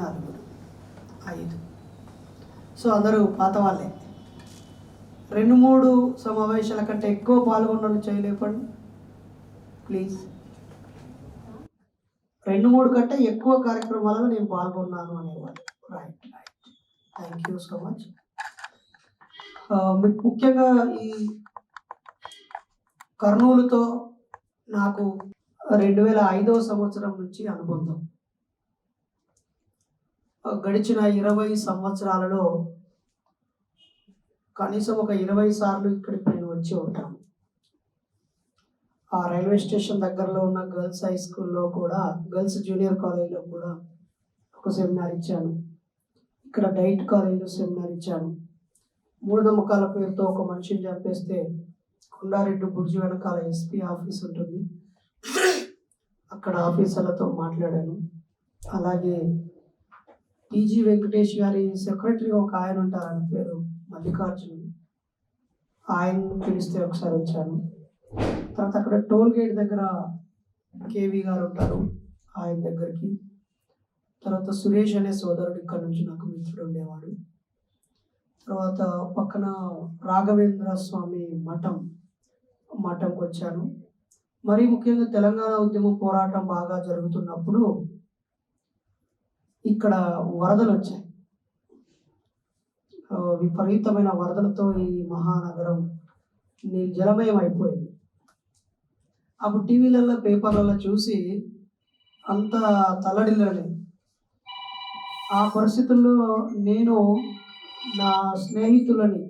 నలుగురు. ఐదు. సో అందరూ పాత వాళ్ళే. రెండు మూడు సమావేశాల కంటే ఎక్కువ పాల్గొనడం చేయలేపండి. ప్లీజ్. రెండు మూడు కంటే ఎక్కువ కార్యక్రమాలలో నేను పాల్గొన్నాను అనేవాడు right right thank you so much మీకు ముఖ్యంగా ఈ కర్నూలుతో నాకు రెండు వేల ఐదవ సంవత్సరం నుంచి అనుబంధం. గడిచిన ఇరవై సంవత్సరాలలో కనీసం ఒక ఇరవై సార్లు ఇక్కడికి నేను వచ్చి ఉంటాను. ఆ రైల్వే స్టేషన్ దగ్గరలో ఉన్న గర్ల్స్ హై స్కూల్లో కూడా గర్ల్స్ జూనియర్ కాలేజీలో కూడా ఒక సెమినార్ ఇచ్చాను. ఇక్కడ డైట్ కాలేజీలో సెమినార్ ఇచ్చాను. మూఢనమ్మకాల పేరుతో ఒక మనిషిని చంపేస్తే కొండారెడ్డి బుర్జి వెనకాల ఎస్పీ ఆఫీస్ ఉంటుంది. అక్కడ ఆఫీసర్లతో మాట్లాడాను. అలాగే టీజీ వెంకటేష్ గారి సెక్రటరీ ఒక ఆయన ఉంటారు ఆయన పేరు మల్లికార్జున్ ఆయన పిలిస్తే ఒకసారి వచ్చాను. తర్వాత అక్కడ టోల్ గేట్ దగ్గర కేవీ గారు ఉంటారు ఆయన దగ్గరికి. తర్వాత సురేష్ అనే సోదరుడు ఇక్కడ నుంచి నాకు మిత్రుడు ఉండేవాడు. తర్వాత పక్కన రాఘవేంద్ర స్వామి మఠం మఠంకి వచ్చాను మరీ ముఖ్యంగా తెలంగాణ ఉద్యమ పోరాటం బాగా జరుగుతున్నప్పుడు ఇక్కడ వరదలు వచ్చాయి. విపరీతమైన వరదలతో ఈ మహానగరం నీ జలమయం అయిపోయింది. అప్పుడు టీవీలలో పేపర్లలో చూసి అంత తల్లడిల్లని. ఆ పరిస్థితుల్లో నేను నా స్నేహితులని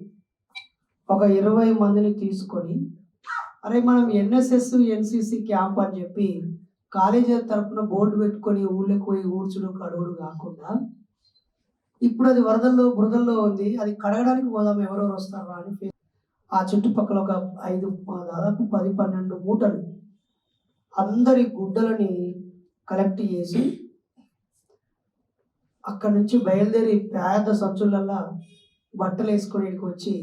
ఒక ఇరవై మందిని తీసుకొని అరే మనం ఎన్ఎస్ఎస్ ఎన్సిసి క్యాంప్ అని చెప్పి కాలేజీ తరపున బోర్డు పెట్టుకొని ఊళ్ళకి పోయి ఊడ్చుడు కడుగుడు కాకుండా ఇప్పుడు అది వరదల్లో బురదల్లో ఉంది. అది కడగడానికి పోదాం ఎవరెవరు వస్తారా అని ఆ చుట్టుపక్కల ఒక ఐదు దాదాపు పది పన్నెండు మూటలు అందరి గుడ్డలని కలెక్ట్ చేసి అక్కడి నుంచి బయలుదేరి పేద సంచులల్లా బట్టలు వేసుకొని ఇక్కడికి వచ్చి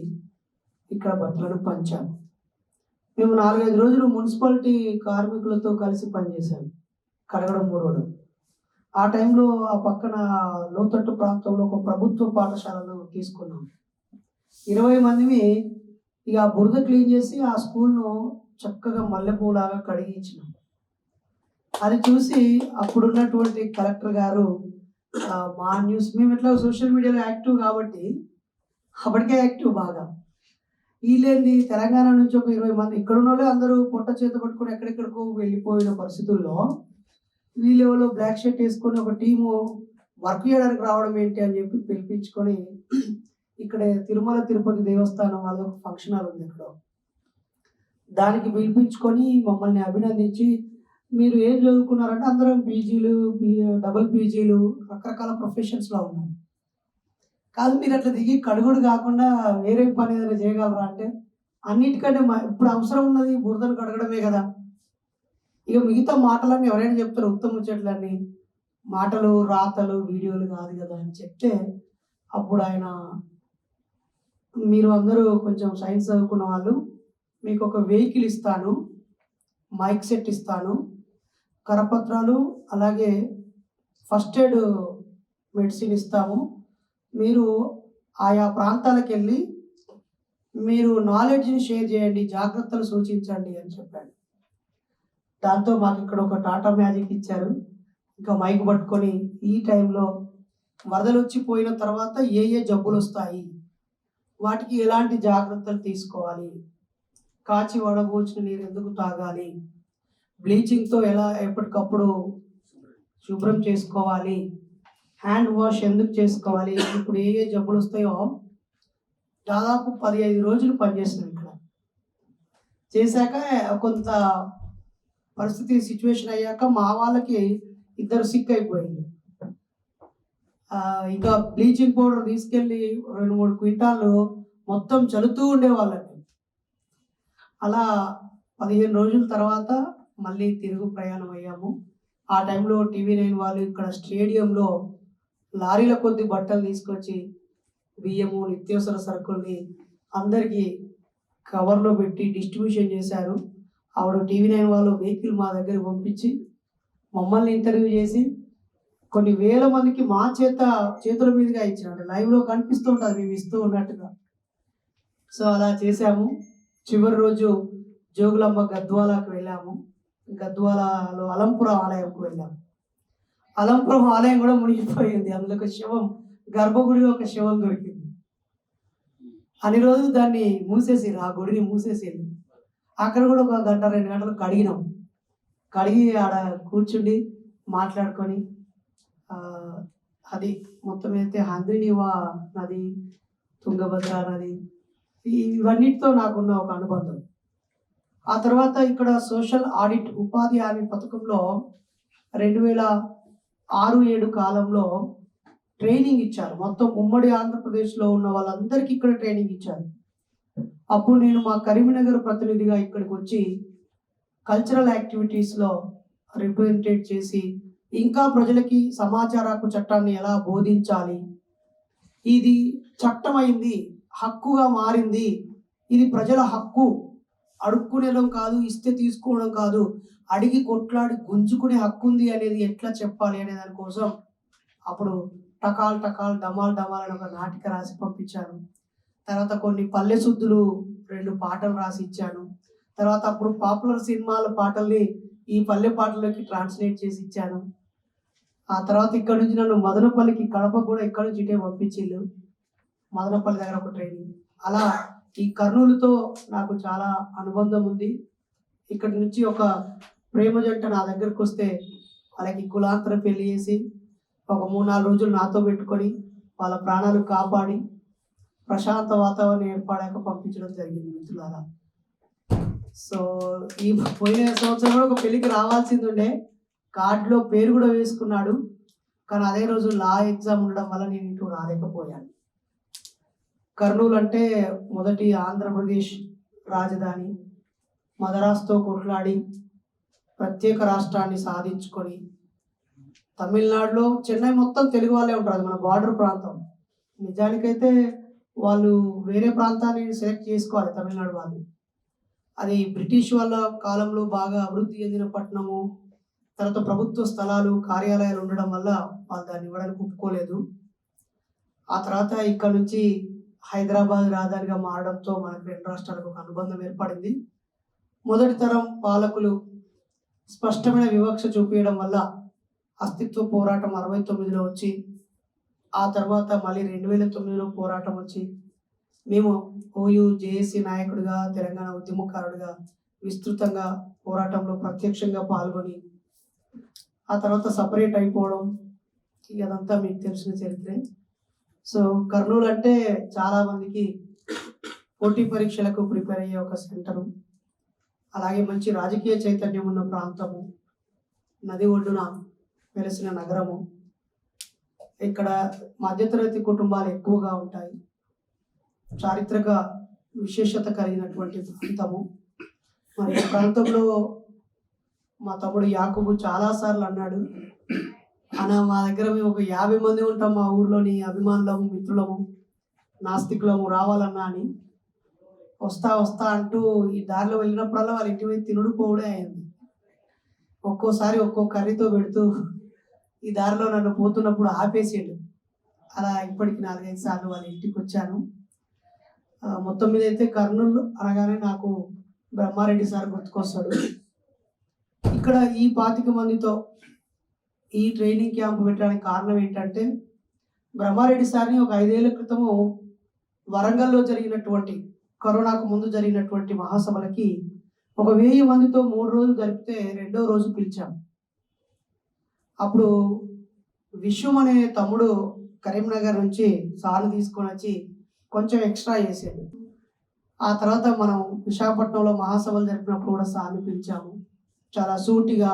ఇక్కడ బట్టలను పంచాము. మేము నాలుగైదు రోజులు మున్సిపాలిటీ కార్మికులతో కలిసి పనిచేశాం. కడగడం మూడవడం ఆ టైంలో ఆ పక్కన లోతట్టు ప్రాంతంలో ఒక ప్రభుత్వ పాఠశాలను తీసుకున్నాం. ఇరవై మందిని ఇక ఆ బురద క్లీన్ చేసి ఆ స్కూల్ను చక్కగా మల్లెపూలాగా కడిగించినాం. అది చూసి అప్పుడున్నటువంటి కలెక్టర్ గారు మా న్యూస్ మేము ఎట్లా సోషల్ మీడియాలో యాక్టివ్ కాబట్టి అప్పటికే యాక్టివ్ బాగా. వీళ్ళేంది తెలంగాణ నుంచి ఒక ఇరవై మంది ఇక్కడ ఉన్న అందరూ పొట్ట చేత పట్టుకొని ఎక్కడెక్కడికో వెళ్ళిపోయిన పరిస్థితుల్లో వీళ్ళు ఎవరో బ్లాక్ షర్ట్ వేసుకొని ఒక టీము వర్క్ చేయడానికి రావడం ఏంటి అని చెప్పి పిలిపించుకొని ఇక్కడ తిరుమల తిరుపతి దేవస్థానం వాళ్ళ ఒక ఫంక్షన్ హాల్ ఉంది ఇక్కడ. దానికి పిలిపించుకొని మమ్మల్ని అభినందించి మీరు ఏం చదువుకున్నారంటే అందరం పీజీలు డబుల్ పీజీలు రకరకాల ప్రొఫెషన్స్లో ఉన్నాం. కాదు మీరు అట్లా దిగి కడుగుడు కాకుండా వేరే పని ఏదైనా చేయగలరా? అంటే అన్నిటికంటే మా ఇప్పుడు అవసరం ఉన్నది బురదను కడగడమే కదా. ఇక మిగతా మాటలన్నీ ఎవరైనా చెప్తారు ఉత్తమ ముచ్చట్లన్నీ. మాటలు రాతలు వీడియోలు కాదు కదా అని చెప్తే అప్పుడు ఆయన మీరు అందరూ కొంచెం సైన్స్ చదువుకున్న వాళ్ళు మీకు ఒక వెహికల్ ఇస్తాను మైక్ సెట్ ఇస్తాను కరపత్రాలు అలాగే ఫస్ట్ ఎయిడ్ మెడిసిన్ ఇస్తాము మీరు ఆయా ప్రాంతాలకు వెళ్ళి మీరు నాలెడ్జ్ని షేర్ చేయండి జాగ్రత్తలు సూచించండి అని చెప్పాడు. దాంతో మాకు ఇక్కడ ఒక టాటా మ్యాజిక్ ఇచ్చారు. ఇంకా మైక్ పట్టుకొని ఈ టైంలో వరదలు వచ్చి పోయిన తర్వాత ఏ ఏ జబ్బులు వస్తాయి వాటికి ఎలాంటి జాగ్రత్తలు తీసుకోవాలి కాచి వడబోచిన నీరు ఎందుకు తాగాలి బ్లీచింగ్తో ఎలా ఎప్పటికప్పుడు శుభ్రం చేసుకోవాలి హ్యాండ్ వాష్ ఎందుకు చేసుకోవాలి? ఇప్పుడు ఏ ఏ జబ్బులు వస్తాయో దాదాపు పదిహేను రోజులు పనిచేస్తున్నాం ఇక్కడ. చేశాక కొంత పరిస్థితి సిచ్యువేషన్ అయ్యాక మా వాళ్ళకి ఇద్దరు సిక్ అయిపోయింది ఇంకా బ్లీచింగ్ పౌడర్ తీసుకెళ్ళి రెండు మూడు క్వింటాలు మొత్తం చల్లుతూ ఉండేవాళ్ళకి అలా పదిహేను రోజుల తర్వాత మళ్ళీ తిరుగు ప్రయాణం అయ్యాము. ఆ టైంలో టీవీ నైన్ వాళ్ళు ఇక్కడ స్టేడియంలో లారీల కొద్ది బట్టలు తీసుకొచ్చి బియ్యము నిత్యావసర సరుకుల్ని అందరికీ కవర్లో పెట్టి డిస్ట్రిబ్యూషన్ చేశారు. ఆవిడ టీవీ నైన్ వాళ్ళు వెహికల్ మా దగ్గర పంపించి మమ్మల్ని ఇంటర్వ్యూ చేసి కొన్ని వేల మందికి మా చేత చేతుల మీదుగా ఇచ్చిన అంటే లైవ్లో కనిపిస్తూ ఉంటుంది మేము ఇస్తూ ఉన్నట్టుగా. సో అలా చేశాము. చివరి రోజు జోగులమ్మ గద్వాలకు వెళ్ళాము. గద్వాలలో అలంపుర ఆలయంకు వెళ్ళాము. అలంపురం ఆలయం కూడా మునిగిపోయింది. అందులో ఒక శవం గర్భగుడిలో ఒక శవం దొరికింది. అన్ని రోజులు దాన్ని మూసేసి ఆ గుడిని మూసేసేది అక్కడ కూడా ఒక గంట రెండు గంటలు కడిగినాం. కడిగి ఆడ కూర్చుండి మాట్లాడుకొని అది మొత్తం అయితే హంద్రినివా నది తుంగభద్ర నది ఇవన్నిటితో నాకున్న ఒక అనుబంధం. ఆ తర్వాత ఇక్కడ సోషల్ ఆడిట్ ఉపాధి హామీ పథకంలో రెండు వేల ఆరు ఏడు కాలంలో ట్రైనింగ్ ఇచ్చారు. మొత్తం ఉమ్మడి ఆంధ్రప్రదేశ్లో ఉన్న వాళ్ళందరికీ ఇక్కడ ట్రైనింగ్ ఇచ్చారు. అప్పుడు నేను మా కరీంనగర్ ప్రతినిధిగా ఇక్కడికి వచ్చి కల్చరల్ యాక్టివిటీస్లో రిప్రజెంటేట్ చేసి ఇంకా ప్రజలకి సమాచార హక్కు చట్టాన్ని ఎలా బోధించాలి? ఇది చట్టమైంది హక్కుగా మారింది ఇది ప్రజల హక్కు అడుక్కునేడం కాదు ఇస్తే తీసుకోవడం కాదు. అడిగి కొట్లాడి గుంజుకునే హక్కు ఉంది అనేది ఎట్లా చెప్పాలి అనే దానికోసం అప్పుడు టకాల్ టకాల్ డమాల్ డమాల్ అని ఒక నాటిక రాసి పంపించాను తర్వాత కొన్ని పల్లె శుద్ధులు రెండు పాటలు రాసి ఇచ్చాను తర్వాత అప్పుడు పాపులర్ సినిమాల పాటల్ని ఈ పల్లె పాటల్లోకి ట్రాన్స్లేట్ చేసి ఇచ్చాను ఆ తర్వాత ఇక్కడ నుంచి నన్ను మదనపల్లికి కడప కూడా ఇక్కడ నుంచి ఇటే పంపించిళ్ళు మదనపల్లి దగ్గర ఒక ట్రైనింగ్. అలా ఈ కర్నూలుతో నాకు చాలా అనుబంధం ఉంది. ఇక్కడి నుంచి ఒక ప్రేమ జంట నా దగ్గరకు వస్తే వాళ్ళకి కులాంతర పెళ్ళి చేసి ఒక మూడు నాలుగు రోజులు నాతో పెట్టుకొని వాళ్ళ ప్రాణాలు కాపాడి ప్రశాంత వాతావరణం ఏర్పడాక పంపించడం జరిగింది మిత్రులారా. సో ఈ పోయిన సంవత్సరం కూడా ఒక పెళ్ళికి రావాల్సింది ఉండే కార్డులో పేరు కూడా వేసుకున్నాడు. కానీ అదే రోజు లా ఎగ్జామ్ ఉండడం వల్ల నేను ఇటు రాలేకపోయాను. కర్నూలు అంటే మొదటి ఆంధ్రప్రదేశ్ రాజధాని. మదరాస్తో కొట్లాడి ప్రత్యేక రాష్ట్రాన్ని సాధించుకొని తమిళనాడులో చెన్నై మొత్తం తెలుగు వాళ్ళే ఉంటారు. అది మన బార్డర్ ప్రాంతం. నిజానికైతే వాళ్ళు వేరే ప్రాంతాన్ని సెలెక్ట్ చేసుకోవాలి తమిళనాడు వాళ్ళు. అది బ్రిటిష్ వాళ్ళ కాలంలో బాగా అభివృద్ధి చెందిన పట్టణము. తర్వాత ప్రభుత్వ స్థలాలు కార్యాలయాలు ఉండడం వల్ల వాళ్ళు దాన్ని ఇవ్వడానికి ఒప్పుకోలేదు. ఆ తర్వాత ఇక్కడ నుంచి హైదరాబాద్ రాజధానిగా మారడంతో మనకు రెండు రాష్ట్రాలకు ఒక అనుబంధం ఏర్పడింది. మొదటి తరం పాలకులు స్పష్టమైన వివక్ష చూపించడం వల్ల అస్తిత్వ పోరాటం అరవై తొమ్మిదిలో వచ్చి ఆ తర్వాత మళ్ళీ రెండు వేల తొమ్మిదిలో పోరాటం వచ్చి మేము ఓయూ జేఏసీ నాయకుడిగా తెలంగాణ ఉద్యమకారుడిగా విస్తృతంగా పోరాటంలో ప్రత్యక్షంగా పాల్గొని ఆ తర్వాత సపరేట్ అయిపోవడం ఇదంతా మీకు తెలిసిన చరిత్రే. సో కర్నూలు అంటే చాలా మందికి పోటీ పరీక్షలకు ప్రిపేర్ అయ్యే ఒక సెంటరు. అలాగే మంచి రాజకీయ చైతన్యం ఉన్న ప్రాంతము. నది ఒడ్డున వెలిసిన నగరము. ఇక్కడ మధ్యతరగతి కుటుంబాలు ఎక్కువగా ఉంటాయి. చారిత్రక విశేషత కలిగినటువంటి ప్రాంతము. మరి ప్రాంతంలో మా తమ్ముడు యాకుబు చాలాసార్లు అన్నాడు అన్న మా దగ్గర మేము ఒక యాభై మంది ఉంటాం మా ఊర్లోని అభిమానులము మిత్రులము నాస్తికులము రావాలన్నా అని. వస్తా వస్తా అంటూ ఈ దారిలో వెళ్ళినప్పుడల్లా వాళ్ళ ఇంటి మీద తినుడు పోవడే అయింది. ఒక్కోసారి ఒక్కో కర్రీతో పెడుతూ ఈ దారిలో నన్ను పోతున్నప్పుడు ఆపేసాడు. అలా ఇప్పటికి నాలుగైదు సార్లు వాళ్ళ ఇంటికి వచ్చాను. మొత్తం మీద అయితే కర్నూలు అనగానే నాకు బ్రహ్మారెడ్డి సార్ గుర్తుకొస్తాడు. ఇక్కడ ఈ పాతిక మందితో ఈ ట్రైనింగ్ క్యాంప్ పెట్టడానికి కారణం ఏంటంటే బ్రహ్మారెడ్డి సార్ని ఒక ఐదేళ్ళ క్రితము వరంగల్లో జరిగినటువంటి కరోనాకు ముందు జరిగినటువంటి మహాసభలకి ఒక వెయ్యి మందితో మూడు రోజులు జరిపితే రెండో రోజు పిలిచాం. అప్పుడు విశ్వం అనే తమ్ముడు కరీంనగర్ నుంచి సార్ని తీసుకొని వచ్చి కొంచెం ఎక్స్ట్రా చేసాడు ఆ తర్వాత మనం విశాఖపట్నంలో మహాసభలు జరిపినప్పుడు కూడా సార్ని పిలిచాము. చాలా సూటిగా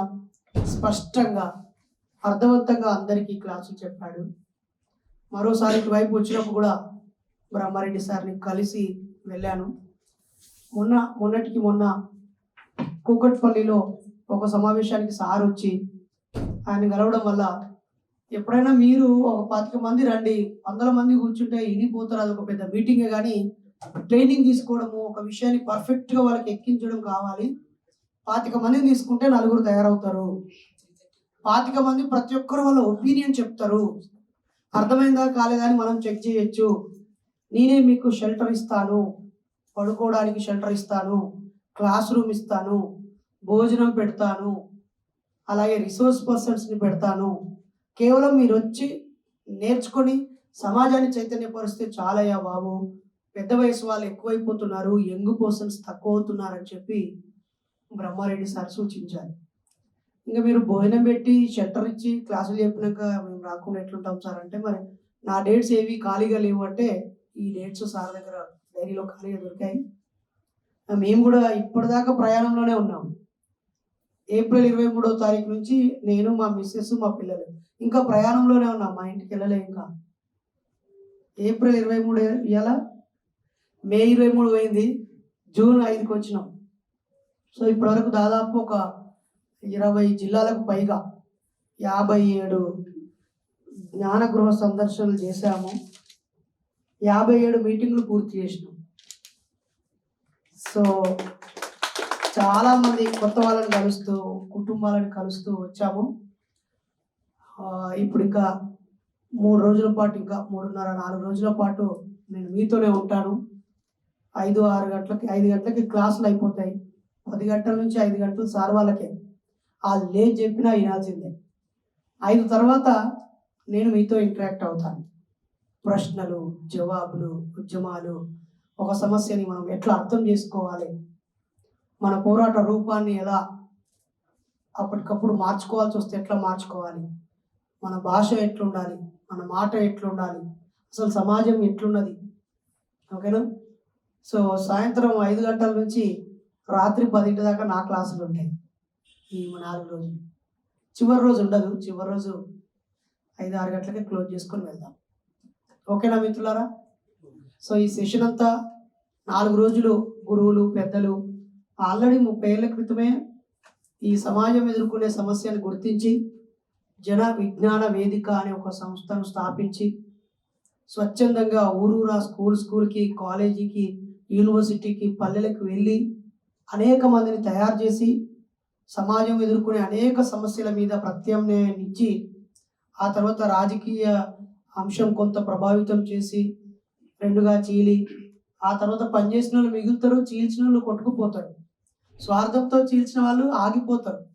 స్పష్టంగా అర్థవంతంగా అందరికీ క్లాసులు చెప్పాడు. మరోసారి ఇటువైపు వచ్చినప్పుడు కూడా బ్రహ్మారెడ్డి సార్ని కలిసి వెళ్ళాను. మొన్న మొన్నటికి మొన్న కూకట్పల్లిలో ఒక సమావేశానికి సార్ వచ్చి ఆయన కలవడం వల్ల ఎప్పుడైనా మీరు ఒక పాతిక మంది రండి వందల మంది కూర్చుంటే ఇనిపోతారు. అది ఒక పెద్ద మీటింగే కానీ ట్రైనింగ్ తీసుకోవడము ఒక విషయాన్ని పర్ఫెక్ట్గా వాళ్ళకి ఎక్కించడం కావాలి. పాతిక మందిని తీసుకుంటే నలుగురు తయారవుతారు. పాతిక మంది ప్రతి ఒక్కరు వాళ్ళ ఒపీనియన్ చెప్తారు. అర్థమైందా? కాలేదా అని మనం చెక్ చేయొచ్చు. నేనే మీకు షెల్టర్ ఇస్తాను. పడుకోవడానికి షెల్టర్ ఇస్తాను. క్లాస్ రూమ్ ఇస్తాను. భోజనం పెడతాను. అలాగే రిసోర్స్ పర్సన్స్ని పెడతాను. కేవలం మీరు వచ్చి నేర్చుకొని సమాజాన్ని చైతన్యపరిస్తే చాలయ్యా బాబు. పెద్ద వయసు వాళ్ళు ఎక్కువైపోతున్నారు. యంగ్ పర్సన్స్ తక్కువ అవుతున్నారని చెప్పి బ్రహ్మారెడ్డి సార్ సూచించారు. ఇంకా మీరు భోజనం పెట్టి షట్టర్ ఇచ్చి క్లాసులు చెప్పినాక మేము రాకుండా ఎట్లుంటాం సార్ అంటే మరి నా డేట్స్ ఏవి ఖాళీగా లేవు అంటే ఈ డేట్స్ సార్ దగ్గర డైరీలో ఖాళీగా దొరికాయి. మేము కూడా ఇప్పటిదాకా ప్రయాణంలోనే ఉన్నాం. ఏప్రిల్ ఇరవై మూడో తారీఖు నుంచి నేను మా మిస్సెస్ మా పిల్లలు ఇంకా ప్రయాణంలోనే ఉన్నాం. మా ఇంటికి వెళ్ళలే ఇంకా. ఏప్రిల్ ఇరవై మూడు ఇవాళ మే ఇరవై మూడు పోయింది. జూన్ ఐదుకి వచ్చినాం. సో ఇప్పటివరకు దాదాపు ఒక ఇరవై జిల్లాలకు పైగా యాభై ఏడు జ్ఞాన గృహ సందర్శనలు చేశాము. యాభై ఏడు మీటింగ్లు పూర్తి చేసినాం. సో చాలా మంది కొత్త వాళ్ళని కలుస్తూ కుటుంబాలను కలుస్తూ వచ్చాము. ఇప్పుడు ఇంకా మూడు రోజుల పాటు ఇంకా మూడున్నర నాలుగు రోజుల పాటు నేను మీతోనే ఉంటాను. ఐదు ఆరు గంటలకి ఐదు గంటలకి క్లాసులు అయిపోతాయి. పది గంటల నుంచి ఐదు గంటలు సార్ వాళ్ళకే. వాళ్ళు లేదు చెప్పినా వినాల్సిందే. ఐదు తర్వాత నేను మీతో ఇంటరాక్ట్ అవుతాను. ప్రశ్నలు జవాబులు ఉద్యమాలు ఒక సమస్యని మనం ఎట్లా అర్థం చేసుకోవాలి? మన పోరాట రూపాన్ని ఎలా అప్పటికప్పుడు మార్చుకోవాల్సి వస్తే ఎట్లా మార్చుకోవాలి? మన భాష ఎట్లుండాలి? మన మాట ఎట్లుండాలి? అసలు సమాజం ఎట్లున్నది? ఓకేనా? సో సాయంత్రం ఐదు గంటల నుంచి రాత్రి పదింటి దాకా నా క్లాసులు ఉంటాయి ఈ నాలుగు రోజులు. చివరి రోజు ఉండదు. చివరి రోజు ఐదు ఆరు గంటలకే క్లోజ్ చేసుకొని వెళ్దాం. ఓకేనా మిత్రులారా? సో ఈ సెషన్ అంతా నాలుగు రోజులు గురువులు పెద్దలు ఆల్రెడీ ముప్పై ఏళ్ళ క్రితమే ఈ సమాజం ఎదుర్కొనే సమస్యను గుర్తించి జన విజ్ఞాన వేదిక అనే ఒక సంస్థను స్థాపించి స్వచ్ఛందంగా ఊరూరా స్కూల్ స్కూల్కి కాలేజీకి యూనివర్సిటీకి పల్లెలకు వెళ్ళి అనేక మందిని తయారు చేసి సమాజం ఎదుర్కొనే అనేక సమస్యల మీద ప్రత్యామ్నాయం ఇచ్చి ఆ తర్వాత రాజకీయ అంశం కొంత ప్రభావితం చేసి రెండుగా చీలి ఆ తర్వాత పనిచేసిన వాళ్ళు మిగులుతారు చీల్చిన వాళ్ళు కొట్టుకుపోతారు. స్వార్థంతో చీల్చిన వాళ్ళు ఆగిపోతారు.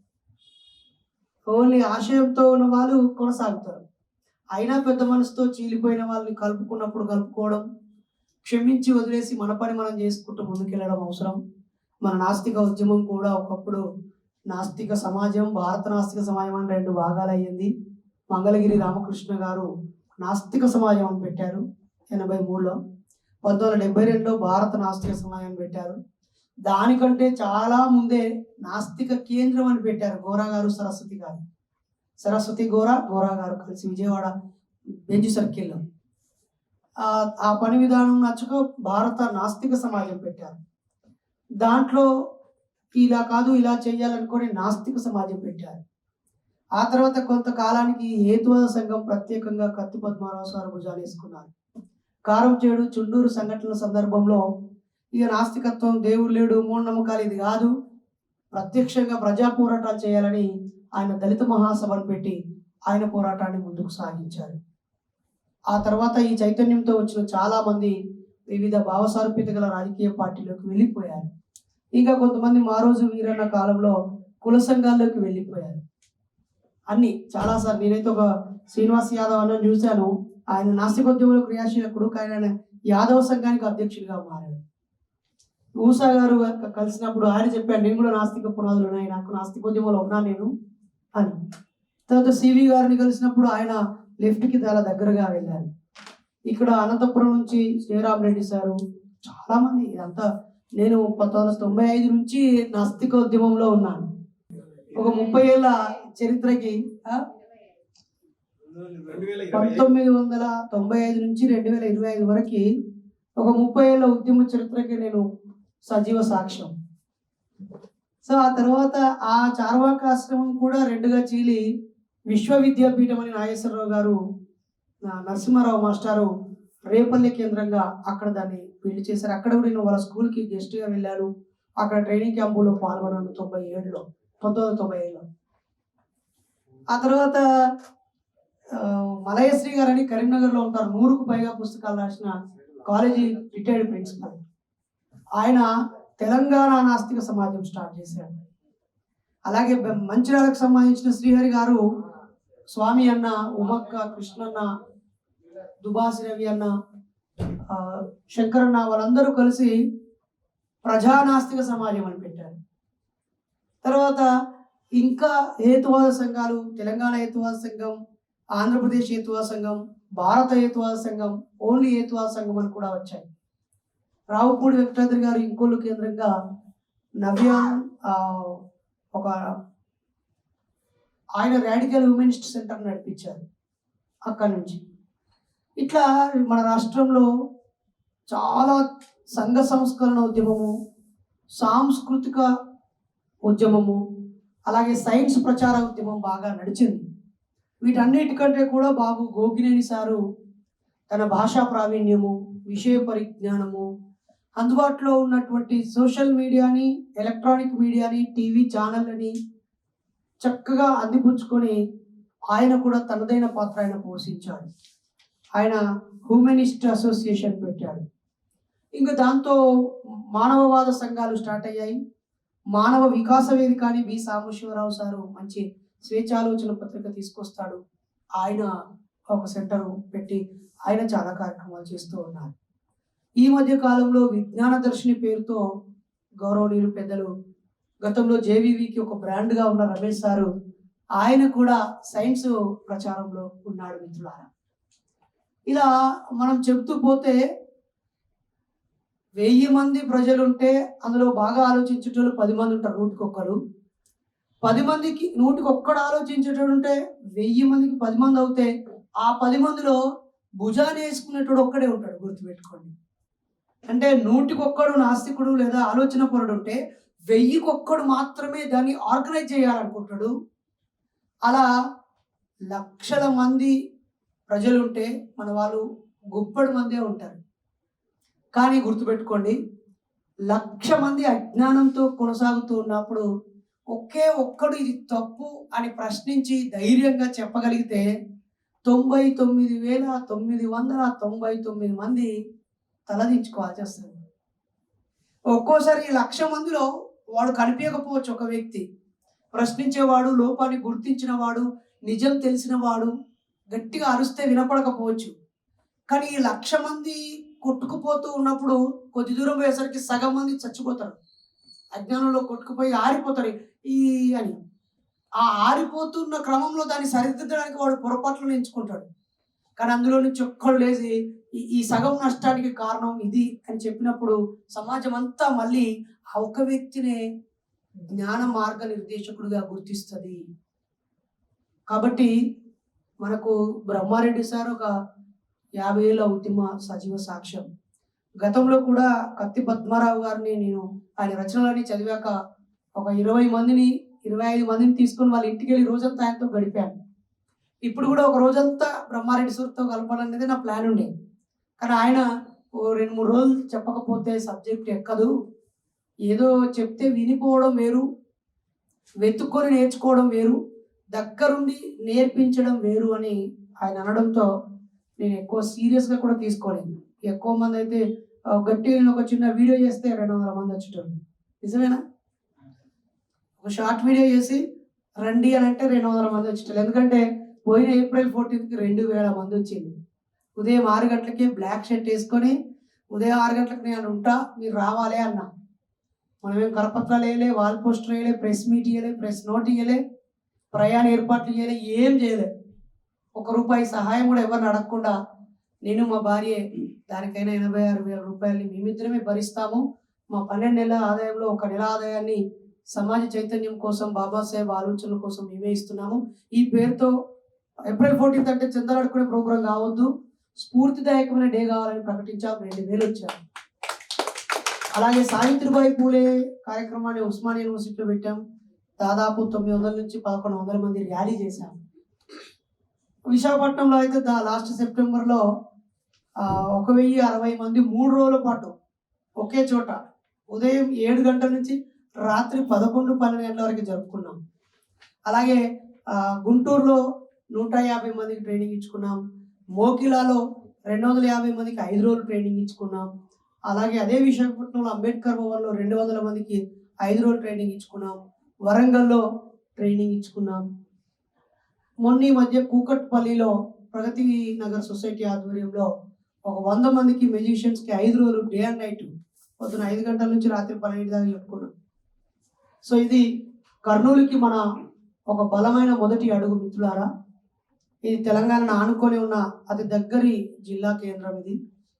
ఓన్లీ ఆశయంతో ఉన్న వాళ్ళు కొనసాగుతారు. అయినా పెద్ద మనసుతో చీలిపోయిన వాళ్ళని కలుపుకున్నప్పుడు కలుపుకోవడం క్షమించి వదిలేసి మన పని మనం చేసుకుంటూ ముందుకెళ్ళడం అవసరం. మన నాస్తిక ఉద్యమం కూడా ఒకప్పుడు నాస్తిక సమాజం భారత నాస్తిక సమాజం అని రెండు భాగాలు అయ్యింది మంగళగిరి రామకృష్ణ గారు నాస్తిక సమాజం అని పెట్టారు ఎనభై మూడులో పంతొమ్మిది వందల డెబ్బై రెండులో భారత నాస్తిక సమాజం పెట్టారు. దానికంటే చాలా ముందే నాస్తిక కేంద్రం అని పెట్టారు గోరా గారు సరస్వతి గారు. సరస్వతి గోరా గోరా గారు కలిసి విజయవాడ బెంజ్ సర్కిల్లో. ఆ పని విధానం నచ్చక భారత నాస్తిక సమాజం పెట్టారు. దాంట్లో ఇలా కాదు ఇలా చేయాలనుకొని నాస్తిక సమాజం పెట్టారు. ఆ తర్వాత కొంతకాలానికి హేతువాద సంఘం ప్రత్యేకంగా కత్తి పద్మారావు సార్ భుజాలు వేసుకున్నారు. కారం చేడు చుండూరు సంఘటనల సందర్భంలో ఇక నాస్తికత్వం దేవుడు లేడు మూఢనమ్మకాలు ఇది కాదు ప్రత్యక్షంగా ప్రజా పోరాటాలు చేయాలని ఆయన దళిత మహాసభను పెట్టి ఆయన పోరాటాన్ని ముందుకు సాగించారు. ఆ తర్వాత ఈ చైతన్యంతో వచ్చిన చాలామంది వివిధ భావసారూప్యత గల రాజకీయ పార్టీలకు వెళ్ళిపోయారు. ఇంకా కొంతమంది మా రోజు వీరన్న కాలంలో కుల సంఘాల్లోకి వెళ్ళిపోయారు. అన్ని చాలాసార్లు నేనైతే ఒక శ్రీనివాస్ యాదవ్ అన్న చూశాను. ఆయన నాస్తికోద్యమంలో క్రియాశీలకుడు కానీ ఆయన యాదవ సంఘానికి అధ్యక్షుడిగా మారాడు. ఊసా గారు కలిసినప్పుడు ఆయన చెప్పాడు నేను కూడా నాస్తిక పునాదులు ఉన్నాయి నాకు నాస్తికోద్యమంలో ఉన్నా నేను అని. తర్వాత సివి గారిని కలిసినప్పుడు ఆయన లిఫ్ట్కి చాలా దగ్గరగా వెళ్ళారు. ఇక్కడ అనంతపురం నుంచి శ్రీరామ్ రెడ్డి సారు చాలామంది ఇదంతా నేను పంతొమ్మిది వందల తొంభై ఐదు నుంచి నాస్తిక ఉద్యమంలో ఉన్నాను. ఒక ముప్పై ఏళ్ళ చరిత్రకి పంతొమ్మిది వందల తొంభై ఐదు నుంచి రెండు వేల ఇరవై ఐదు వరకు ఒక ముప్పై ఏళ్ళ ఉద్యమ చరిత్రకి నేను సజీవ సాక్ష్యం. సో ఆ తర్వాత ఆ చార్వాక ఆశ్రమం కూడా రెండుగా చీలి విశ్వవిద్యాపీఠం అని నాగేశ్వరరావు గారు నా నరసింహారావు మాస్టారు రేపల్లి కేంద్రంగా అక్కడ దాన్ని బిల్డ్ చేశారు. అక్కడ కూడా నేను వాళ్ళ స్కూల్కి గెస్ట్గా వెళ్ళాను. అక్కడ ట్రైనింగ్ క్యాంపులో పాల్గొన్నాను తొంభై ఏడులో పంతొమ్మిది వందల తొంభై ఏడులో ఆ తర్వాత మలయశ్రీ గారు అని కరీంనగర్లో ఉంటారు. నూరుకు పైగా పుస్తకాలు రాసిన కాలేజీ రిటైర్డ్ ప్రిన్సిపల్ ఆయన తెలంగాణ నాస్తిక సమాజం స్టార్ట్ చేశారు. అలాగే మంచిర్యాలకు సంబంధించిన శ్రీహరి గారు స్వామి అన్న ఉమక్క కృష్ణన్న దుబాసి రవి అన్న శంకరన్న వాళ్ళందరూ కలిసి ప్రజానాస్తిక సమాజం అని పెట్టారు. తర్వాత ఇంకా హేతువాద సంఘాలు తెలంగాణ హేతువాద సంఘం ఆంధ్రప్రదేశ్ హేతువాద సంఘం భారత హేతువాద సంఘం ఓన్లీ హేతువాద సంఘం అని కూడా వచ్చాయి. రావుపూడి వెంకటాద్రి గారు ఇంకోళ్ళు కేంద్రంగా నవ్య ఆ, ఒక ఆయన రాడికల్ హ్యూమనిస్ట్ సెంటర్ నడిపించారు అక్కడి నుంచి. ఇట్లా మన రాష్ట్రంలో చాలా సంఘ సంస్కరణ ఉద్యమము సాంస్కృతిక ఉద్యమము అలాగే సైన్స్ ప్రచార ఉద్యమం బాగా నడిచింది. వీటన్నిటికంటే కూడా బాబు గోగినేని సారు తన భాషా ప్రావీణ్యము విషయ పరిజ్ఞానము అందుబాటులో ఉన్నటువంటి సోషల్ మీడియాని ఎలక్ట్రానిక్ మీడియాని టీవీ ఛానళ్ళని చక్కగా అందిపుచ్చుకొని ఆయన కూడా తనదైన పాత్ర ఆయన పోషించాడు. ఆయన హ్యూమనిస్ట్ అసోసియేషన్ పెట్టాడు. ఇంకా దాంతో మానవవాద సంఘాలు స్టార్ట్ అయ్యాయి. మానవ వికాస వేదిక అని బి సాంబశివరావు సారు మంచి స్వేచ్ఛాలోచన పత్రిక తీసుకొస్తాడు. ఆయన ఒక సెంటర్ పెట్టి ఆయన చాలా కార్యక్రమాలు చేస్తూ ఉన్నారు. ఈ మధ్య కాలంలో విజ్ఞాన దర్శిని పేరుతో గౌరవనీయులు పెద్దలు గతంలో జేవీవికి ఒక బ్రాండ్గా ఉన్న రమేష్ సారు ఆయన కూడా సైన్స్ ప్రచారంలో ఉన్నాడు మిత్రులారా. ఇలా మనం చెబుతూ పోతే వెయ్యి మంది ప్రజలుంటే అందులో బాగా ఆలోచించేటోళ్ళు పది మంది ఉంటారు నూటికొక్కరు. పది మందికి నూటికొక్కడు ఆలోచించేటోడు ఉంటే వెయ్యి మందికి పది మంది అవుతే ఆ పది మందిలో భుజాన్ని వేసుకునేటోడు ఒక్కడే ఉంటాడు గుర్తుపెట్టుకోండి. అంటే నూటికొక్కడు నాస్తికుడు లేదా ఆలోచన పరుడు ఉంటే వెయ్యికొక్కడు మాత్రమే దాన్ని ఆర్గనైజ్ చేయాలనుకుంటాడు. అలా లక్షల మంది ప్రజలు ఉంటే మన వాళ్ళు గుప్పడి మందే ఉంటారు. కానీ గుర్తుపెట్టుకోండి లక్ష మంది అజ్ఞానంతో కొనసాగుతూ ఉన్నప్పుడు ఒకే ఒక్కడు ఇది తప్పు అని ప్రశ్నించి ధైర్యంగా చెప్పగలిగితే తొంభై తొమ్మిది వేల తొమ్మిది వందల తొంభై తొమ్మిది మంది తలదించుకోవాల్సి వస్తుంది. ఒక్కోసారి లక్ష మందిలో వాడు కనిపించకపోవచ్చు ఒక వ్యక్తి. ప్రశ్నించేవాడు లోపాన్ని గుర్తించిన వాడు నిజం తెలిసిన వాడు గట్టిగా అరుస్తే వినపడకపోవచ్చు. కానీ ఈ లక్ష మంది కొట్టుకుపోతూ ఉన్నప్పుడు కొద్ది దూరం పోయేసరికి సగం మంది చచ్చిపోతారు. అజ్ఞానంలో కొట్టుకుపోయి ఆరిపోతారు. ఈ అని ఆ ఆరిపోతున్న క్రమంలో దాన్ని సరిదిద్దడానికి వాడు పొరపాట్లు ఎంచుకుంటాడు. కానీ అందులో నుంచి ఒక్కడు లేచి ఈ ఈ సగం నష్టానికి కారణం ఇది అని చెప్పినప్పుడు సమాజం అంతా మళ్ళీ ఆ ఒక్క వ్యక్తినే జ్ఞాన మార్గ నిర్దేశకుడిగా గుర్తిస్తుంది. కాబట్టి మనకు బ్రహ్మారెడ్డి సార్ ఒక యాభై ఏళ్ళ ఉద్యమ సజీవ సాక్ష్యం. గతంలో కూడా కత్తి పద్మారావు గారిని నేను ఆయన రచనలన్నీ చదివాక ఒక ఇరవై మందిని ఇరవై ఐదు మందిని తీసుకొని వాళ్ళ ఇంటికి వెళ్ళి రోజంతా ఆయనతో గడిపాను. ఇప్పుడు కూడా ఒక రోజంతా బ్రహ్మారెడ్డి సార్తో కలపాలనేది నా ప్లాన్ ఉండే. కానీ ఆయన ఓ రెండు మూడు రోజులు చెప్పకపోతే సబ్జెక్ట్ ఎక్కదు. ఏదో చెప్తే వినిపోవడం వేరు వెతుక్కొని నేర్చుకోవడం వేరు. దగ్గరుండి నేర్పించడం వేరు అని ఆయన అనడంతో నేను ఎక్కువ సీరియస్గా కూడా తీసుకోలేదు. ఎక్కువ మంది అయితే గట్టి నేను ఒక చిన్న వీడియో చేస్తే రెండు వందల మంది వచ్చేటోళ్ళు. నిజమేనా? ఒక షార్ట్ వీడియో చేసి రండి అని అంటే రెండు వందల మంది వచ్చేటోళ్ళు. ఎందుకంటే పోయిన ఏప్రిల్ ఫోర్టీన్త్కి రెండు వేల మంది వచ్చింది. ఉదయం ఆరు గంటలకి బ్లాక్ షర్ట్ వేసుకొని ఉదయం ఆరు గంటలకు నేను ఉంటా మీరు రావాలి అన్నా. మనమేం కరపత్రాలు వేయలే వాల్ పోస్టర్ వేయలే ప్రెస్ మీట్ ఇవ్వలే ప్రెస్ నోట్ ఇవ్వలే ప్రయాణ ఏర్పాట్లు చేయలే ఏం చేయలే. ఒక రూపాయి సహాయం కూడా ఎవరిని అడగకుండా నేను మా భార్య దానికైనా ఎనభై ఆరు వేల రూపాయలని మేమిద్దరమే భరిస్తాము. మా పన్నెండు నెలల ఆదాయంలో ఒక నెల ఆదాయాన్ని సమాజ చైతన్యం కోసం బాబాసాహెబ్ ఆలోచనల కోసం మేమే ఇస్తున్నాము. ఈ పేరుతో ఏప్రిల్ ఫోర్టీన్త్ అంటే చందలాడుకునే ప్రోగ్రాం కావద్దు. స్ఫూర్తిదాయకమైన డే కావాలని ప్రకటించాం రెండు వేలు వచ్చాము అలాగే సావిత్రిబాయి పూలే కార్యక్రమాన్ని ఉస్మానియా యూనివర్సిటీలో పెట్టాం. దాదాపు తొమ్మిది వందల నుంచి పదకొండు వందల మంది ర్యాలీ చేశాం విశాఖపట్నంలో అయితే దా లాస్ట్ సెప్టెంబర్లో ఒక వెయ్యి అరవై మంది మూడు రోజుల పాటు ఒకే చోట ఉదయం ఏడు గంటల నుంచి రాత్రి పదకొండు పన్నెండు గంటల వరకు జరుపుకున్నాం. అలాగే గుంటూరులో నూట యాభై మందికి ట్రైనింగ్ ఇచ్చుకున్నాం. మోకిలాలో రెండు వందల యాభై మందికి ఐదు రోజులు ట్రైనింగ్ ఇచ్చుకున్నాం. అలాగే అదే విశాఖపట్నంలో అంబేద్కర్ భవన్లో రెండు వందల మందికి ఐదు రోజులు ట్రైనింగ్ ఇచ్చుకున్నాం. వరంగల్లో ట్రైనింగ్ ఇచ్చుకున్నాం. మొన్న ఈ మధ్య కూకట్పల్లిలో ప్రగతి నగర్ సొసైటీ ఆధ్వర్యంలో ఒక వంద మందికి మెజిషియన్స్కి ఐదు రోజులు డే అండ్ నైట్ పొద్దున ఐదు గంటల నుంచి రాత్రి పన్నెండు దాకా చెప్పుకున్నాం సో ఇది కర్నూలుకి మన ఒక బలమైన మొదటి అడుగు మిత్రులారా. ఇది తెలంగాణను ఆనుకొని ఉన్న అతి దగ్గరి జిల్లా కేంద్రం ఇది.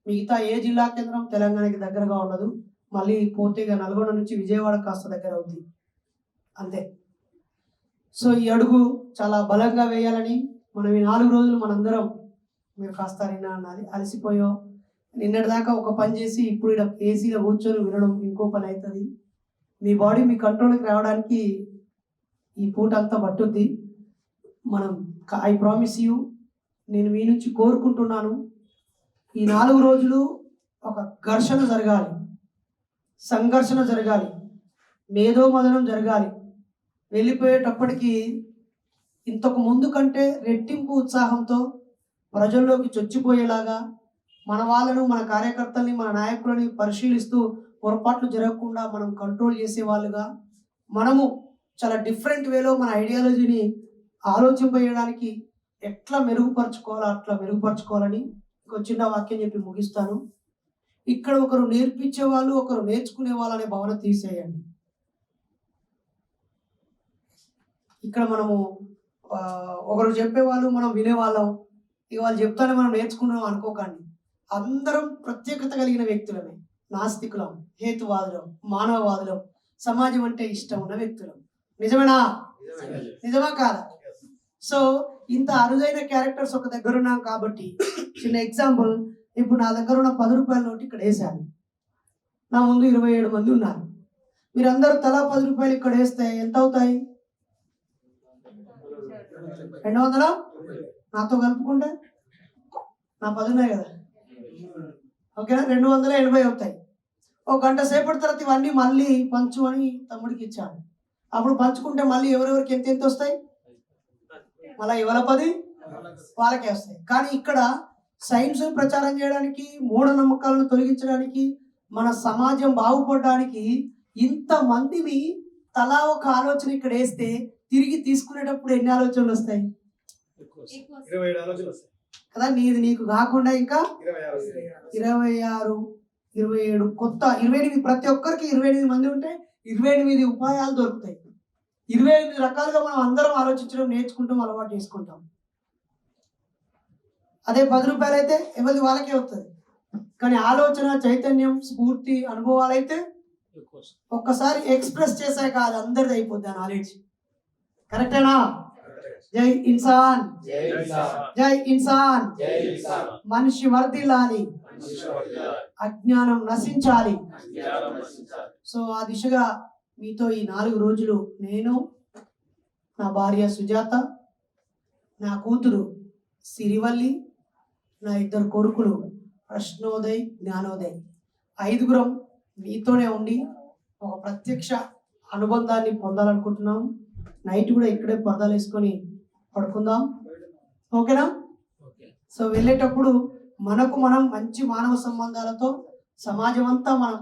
మిగతా ఏ జిల్లా కేంద్రం తెలంగాణకి దగ్గరగా ఉండదు. మళ్ళీ పోతే నల్గొండ నుంచి విజయవాడ కాస్త దగ్గర అవుతుంది అంతే. సో ఈ అడుగు చాలా బలంగా వేయాలని మనం ఈ నాలుగు రోజులు మనందరం మీరు కాస్త నిన్న అన్నది అలసిపోయో నిన్నటి దాకా ఒక పని చేసి ఇప్పుడు ఇక్కడ ఏసీలో కూర్చొని వినడం ఇంకో పని అవుతుంది మీ బాడీ మీ కంట్రోల్కి రావడానికి ఈ పూట అంతా పట్టుద్ది. మనం ఐ ప్రామిస్ యూ నేను మీ నుంచి కోరుకుంటున్నాను. ఈ నాలుగు రోజులు ఒక ఘర్షణ జరగాలి. సంఘర్షణ జరగాలి. మేధో మదనం జరగాలి. వెళ్ళిపోయేటప్పటికి ఇంతకు ముందు కంటే రెట్టింపు ఉత్సాహంతో ప్రజల్లోకి చొచ్చిపోయేలాగా మన వాళ్ళను మన కార్యకర్తల్ని మన నాయకులని పరిశీలిస్తూ పొరపాట్లు జరగకుండా మనం కంట్రోల్ చేసే వాళ్ళుగా మనము చాలా డిఫరెంట్ వేలో మన ఐడియాలజీని ఆలోచింపజేయడానికి ఎట్లా మెరుగుపరచుకోవాలో అట్లా మెరుగుపరచుకోవాలని ఇంకో చిన్న వాక్యం చెప్పి ముగిస్తాను. ఇక్కడ ఒకరు నేర్పించే వాళ్ళు ఒకరు నేర్చుకునే వాళ్ళు అనే భావన తీసేయండి. ఇక్కడ మనము ఒకరు చెప్పేవాళ్ళు మనం వినేవాళ్ళం. ఇక వాళ్ళు చెప్తానే మనం నేర్చుకున్నాం అనుకోకండి. అందరం ప్రత్యేకత కలిగిన వ్యక్తులమే. నాస్తికులం హేతువాదులం మానవవాదులం సమాజం అంటే ఇష్టం ఉన్న వ్యక్తులం. నిజమేనా? నిజమా. కాదా? సో ఇంత అరుదైన క్యారెక్టర్స్ ఒక దగ్గర ఉన్నాం కాబట్టి చిన్న ఎగ్జాంపుల్ ఇప్పుడు నా దగ్గర ఉన్న పది రూపాయల నోటు ఇక్కడ వేసాను నా ముందు ఇరవై ఏడు మంది ఉన్నారు. మీరందరూ తలా పది రూపాయలు ఇక్కడ వేస్తే ఎంత అవుతాయి? రెండు వందల నాతో కలుపుకుంటే? నా పది ఉన్నాయి కదా. ఓకేనా? రెండు వందల ఎనభై అవుతాయి. ఒక గంట సేపటి తర్వాత ఇవన్నీ మళ్ళీ పంచు అని తమ్ముడికి ఇచ్చాను. అప్పుడు పంచుకుంటే మళ్ళీ ఎవరెవరికి ఎంత ఎంత వస్తాయి? మళ్ళీ ఎవల పది? వాళ్ళకే వస్తాయి. కానీ ఇక్కడ సైన్స్ ప్రచారం చేయడానికి మూఢనమ్మకాలను తొలగించడానికి మన సమాజం బాగుపడడానికి ఇంతమందిని తలా ఒక ఆలోచన ఇక్కడ వేస్తే తిరిగి తీసుకునేటప్పుడు ఎన్ని ఆలోచనలు వస్తాయి? కదా నీది నీకు కాకుండా ఇంకా ఇరవై ఆరు. ఇరవై ఏడు కొత్త ఇరవై ఎనిమిది ప్రతి ఒక్కరికి ఇరవై ఎనిమిది మంది ఉంటే ఇరవై ఎనిమిది ఉపాయాలు దొరుకుతాయి. ఇరవై ఎనిమిది రకాలుగా మనం అందరం ఆలోచించడం నేర్చుకుంటాం అలవాటు చేసుకుంటాం. అదే పది రూపాయలు అయితే ఎవరిది వాళ్ళకే వస్తుంది కానీ ఆలోచన చైతన్యం స్ఫూర్తి అనుభవాలు అయితే ఒక్కసారి ఎక్స్ప్రెస్ చేశాక అది అందరిది అయిపోద్ది ఆ నాలెడ్జ్. కరెక్టేనా? జై ఇన్సాన్. జై ఇన్సాన్. మనిషి వర్ధిల్లాలి. అజ్ఞానం నశించాలి. సో ఆ దిశగా మీతో ఈ నాలుగు రోజులు నేను నా భార్య సుజాత నా కూతురు సిరివల్లి నా ఇద్దరు కొడుకులు ప్రశ్నోదయ్ జ్ఞానోదయ్. ఐదుగురం మీతోనే ఉండి ఒక ప్రత్యక్ష అనుబంధాన్ని పొందాలనుకుంటున్నాం. నైట్ కూడా ఇక్కడే పరదాలు వేసుకొని పడుకుందాం. ఓకేనా? సో వెళ్ళేటప్పుడు మనకు మనం మంచి మానవ సంబంధాలతో సమాజం అంతా మనం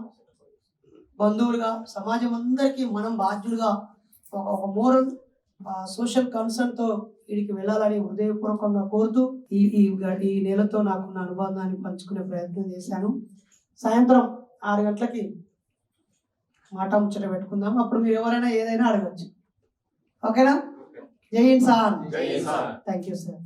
బంధువులుగా సమాజం అందరికీ మనం బాధ్యులుగా ఒక మోరల్ సోషల్ కన్సర్న్తో వీడికి వెళ్ళాలని హృదయపూర్వకంగా కోరుతూ ఈ ఈ ఈ నెలతో నాకున్న అనుబంధాన్ని పంచుకునే ప్రయత్నం చేశాను. సాయంత్రం ఆరు గంటలకి మాట ముచ్చట పెట్టుకుందాం. అప్పుడు మీరు ఎవరైనా ఏదైనా అడగచ్చు. ఓకేనా? జై జై కిసాన్. Thank you sir.